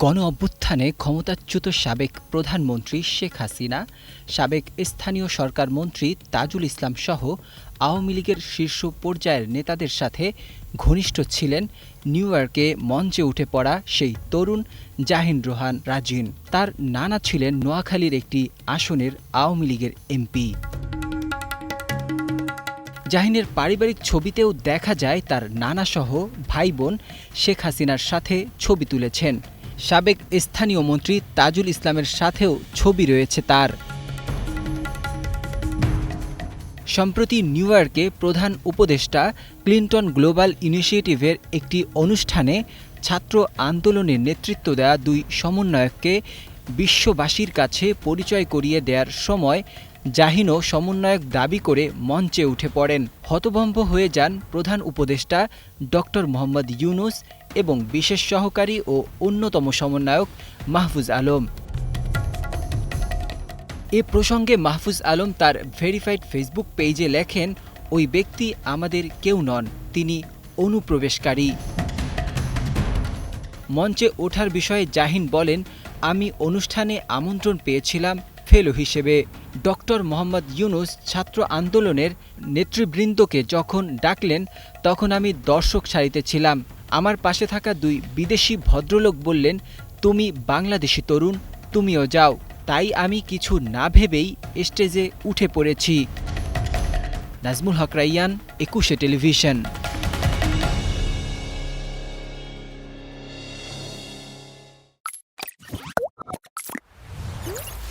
গণ অভ্যুত্থানে ক্ষমতাচ্যুত সাবেক প্রধানমন্ত্রী শেখ হাসিনা, সাবেক স্থানীয় সরকার মন্ত্রী তাজুল ইসলাম সহ আওয়ামী লীগের শীর্ষ পর্যায়ের নেতাদের সাথে ঘনিষ্ঠ ছিলেন নিউ ইয়র্কে মঞ্চে উঠে পড়া সেই তরুণ জাহিন রোহান রাজিন। তার নানা ছিলেন নোয়াখালীর একটি আসনের আওয়ামী লীগের এমপি। জাহিনের পারিবারিক ছবিতেও দেখা যায় তার নানাসহ ভাই বোন শেখ হাসিনার সাথে ছবি তুলেছেন। সাবেক স্থানীয় মন্ত্রী তাজুল ইসলামের সাথেও ছবি রয়েছে তার। সম্প্রতি নিউ ইয়র্কে প্রধান উপদেষ্টা ক্লিন্টন গ্লোবাল ইনিশিয়েটিভের একটি অনুষ্ঠানে ছাত্র আন্দোলনের নেতৃত্ব দেওয়া দুই সমন্বয়ককে বিশ্ববাসীর কাছে পরিচয় করিয়ে দেওয়ার সময় জাহিনও সমন্বয়ক দাবি করে মঞ্চে উঠে পড়েন। হতভম্ব হয়ে যান প্রধান উপদেষ্টা ডক্টর মোহাম্মদ ইউনুস এবং বিশেষ সহকারী ও অন্যতম সমন্বয়ক মাহফুজ আলম। এ প্রসঙ্গে মাহফুজ আলম তার ভেরিফাইড ফেসবুক পেজে লেখেন, ওই ব্যক্তি আমাদের কেউ নন, তিনি অনুপ্রবেশকারী। মঞ্চে ওঠার বিষয়ে জাহিন বলেন, আমি অনুষ্ঠানে আমন্ত্রণ পেয়েছিলাম ফেলো হিসেবে ডক্টর মোহাম্মদ ইউনুস ছাত্র আন্দোলনের নেতৃবৃন্দকে যখন ডাকলেন, তখন আমি দর্শক সারিতে ছিলাম। আমার পাশে থাকা দুই বিদেশি ভদ্রলোক বললেন, তুমি বাংলাদেশি তরুণ, তুমিও যাও। তাই আমি কিছু না ভেবেই স্টেজে উঠে পড়েছি। নাজমুল হক রাইয়ান, একুশে টেলিভিশন।